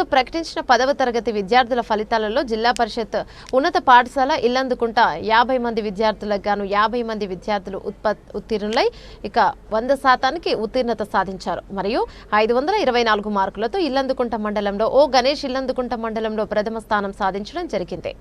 ఈరోజు ప్రకటించిన పదవ తరగతి విద్యార్థుల ఫలితాలలో జిల్లా పరిషత్ ఉన్నత పాఠశాల ఇల్లందుకుంట యాభై మంది విద్యార్థులకు గాను యాభై మంది విద్యార్థులు ఉత్పత్ ఉత్తీర్ణులై ఇక వంద శాతానికి ఉత్తీర్ణత సాధించారు. మరియు ఐదు వందల ఇరవై నాలుగు మార్కులతో ఇల్లందుకుంట మండలంలో ఓ గణేష్ ఇల్లందుకుంట మండలంలో ప్రథమ స్థానం సాధించడం జరిగింది.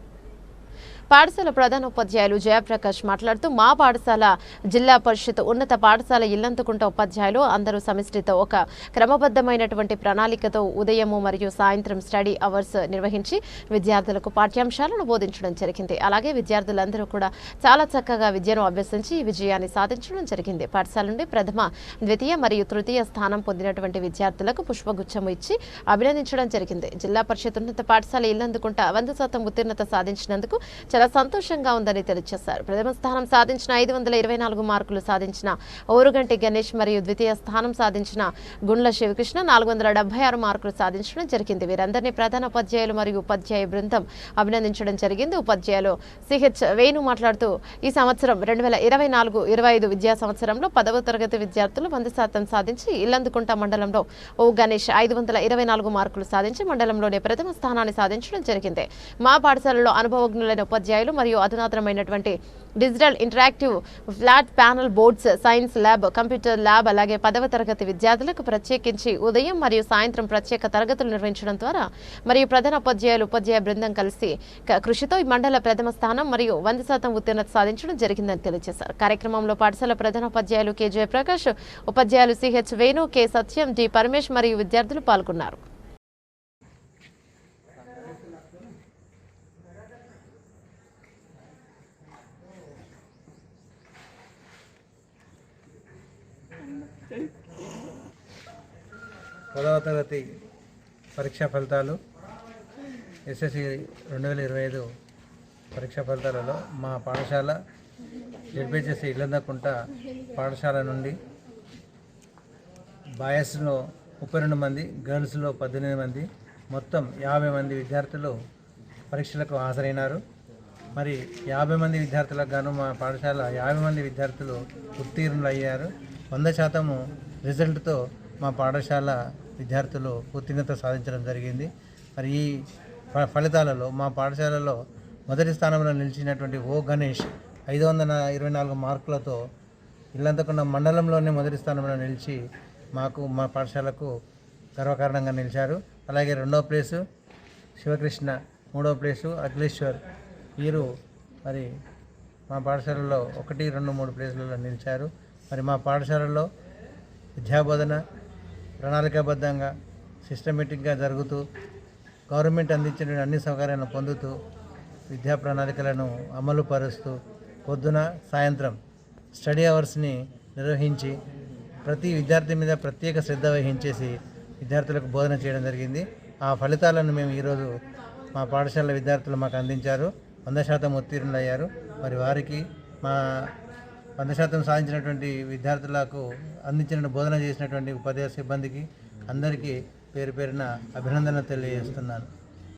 పాఠశాల ప్రధాన ఉపాధ్యాయులు జయప్రకాష్ మాట్లాడుతూ మా పాఠశాల జిల్లా పరిషత్ ఉన్నత పాఠశాల ఇల్లంతుకుంట ఉపాధ్యాయులు అందరూ సమిష్టితో ఒక క్రమబద్ధమైనటువంటి ప్రణాళికతో ఉదయము మరియు సాయంత్రం స్టడీ అవర్స్ నిర్వహించి విద్యార్థులకు పాఠ్యాంశాలను బోధించడం జరిగింది. అలాగే విద్యార్థులందరూ కూడా చాలా చక్కగా విద్యను అభ్యసించి విజయాన్ని సాధించడం జరిగింది. పాఠశాల నుండి ప్రథమ ద్వితీయ మరియు తృతీయ స్థానం పొందినటువంటి విద్యార్థులకు పుష్పగుచ్చం ఇచ్చి అభినందించడం జరిగింది. జిల్లా పరిషత్ ఉన్నత పాఠశాల ఇల్లందుకుంట వంద శాతం ఉత్తీర్ణత సాధించినందుకు చాలా సంతోషంగా ఉందని తెలియజేశారు. ప్రథమ స్థానం సాధించిన ఐదు వందల ఇరవై నాలుగు మార్కులు సాధించిన ఓరుగంటి గణేష్ మరియు ద్వితీయ స్థానం సాధించిన గుండ్ల శివకృష్ణ నాలుగు వందల డెబ్బై ఆరు మార్కులు సాధించడం జరిగింది. వీరందరినీ ప్రధాన ఉపాధ్యాయులు మరియు ఉపాధ్యాయ బృందం అభినందించడం జరిగింది. ఉపాధ్యాయులు సిహెచ్ వేణు మాట్లాడుతూ ఈ సంవత్సరం రెండు వేల ఇరవై నాలుగు ఇరవై ఐదు విద్యా సంవత్సరంలో పదవ తరగతి విద్యార్థులు వంద శాతం సాధించి ఇల్లందుకుంట మండలంలో ఓ గణేష్ ఐదు వందల ఇరవై నాలుగు మార్కులు సాధించి మండలంలోనే ప్రథమ స్థానాన్ని సాధించడం జరిగింది. మా పాఠశాలలో అనుభవజ్ఞులైన ఉపాధ్యాయులు మరియు అధునాతనమైనటువంటి digital interactive flat panel boards science lab computer lab అలాగే పదవ తరగతి విద్యార్థులకు ప్రత్యేకించి ఉదయం మరియు సాయంత్రం ప్రత్యేక తరగతులు నిర్వహించడం ద్వారా మరియు ప్రధాన ఉపాధ్యాయులు ఉపాధ్యాయ బృందం కలిసి కృషితో ఈ మండల ప్రథమ స్థానం మరియు వంద శాతం ఉత్తీర్ణత సాధించడం జరిగిందని తెలియజేశారు. కార్యక్రమంలో పాఠశాల ప్రధాన ఉపాధ్యాయులు కె. జయప్రకాష్ ఉపాధ్యాయులు CH Venu K. Satyam D. Paramesh మరియు విద్యార్థులు పాల్గొన్నారు. పదవ తరగతి పరీక్షా ఫలితాలు. ఎస్ఎస్సి రెండు వేల ఇరవై ఐదు పరీక్షా ఫలితాలలో మా పాఠశాల జడ్పిహెచ్ఎస్సి ఇల్లందకుంట పాఠశాల నుండి బాయస్లో ముప్పై రెండు మంది గర్ల్స్లో పద్దెనిమిది మంది మొత్తం యాభై మంది విద్యార్థులు పరీక్షలకు హాజరైనారు. మరి యాభై మంది విద్యార్థులకు గాను మా పాఠశాల యాభై మంది విద్యార్థులు ఉత్తీర్ణులు అయ్యారు వంద శాతము రిజల్ట్తో మా పాఠశాల విద్యార్థులు ఉత్తీర్ణత సాధించడం జరిగింది. మరి ఈ ఫ- ఫలితాలలో మా పాఠశాలలో మొదటి స్థానంలో నిలిచినటువంటి ఓ గణేష్ ఐదు వందల ఇరవై నాలుగు మార్కులతో ఇల్లంతకుండా మండలంలోనే మొదటి స్థానంలో నిలిచి మాకు మా పాఠశాలకు గర్వకారణంగా నిలిచారు. అలాగే రెండవ ప్లేసు శివకృష్ణ మూడో ప్లేసు అఖిలేశ్వర్ వీరు మరి మా పాఠశాలలో ఒకటి రెండు మూడు ప్లేసులలో నిలిచారు. మరి మా పాఠశాలలో విద్యాబోధన ప్రణాళికాబద్ధంగా సిస్టమేటిక్గా జరుగుతూ గవర్నమెంట్ అందించిన అన్ని సౌకర్యాలను పొందుతూ విద్యా ప్రణాళికలను అమలు పరుస్తూ పొద్దున సాయంత్రం స్టడీ అవర్స్ని నిర్వహించి ప్రతి విద్యార్థి మీద ప్రత్యేక శ్రద్ధ వహించేసి విద్యార్థులకు బోధన చేయడం జరిగింది. ఆ ఫలితాలను మేము ఈరోజు మా పాఠశాల విద్యార్థులు మాకు అందించారు. వంద శాతం ఉత్తీర్ణులయ్యారు. మరి వారికి మా వంద శాతం సాధించినటువంటి విద్యార్థులకు అందించిన బోధన చేసినటువంటి ఉపాధ్యాయ సిబ్బందికి అందరికీ పేరు పేరున అభినందన తెలియజేస్తున్నాను.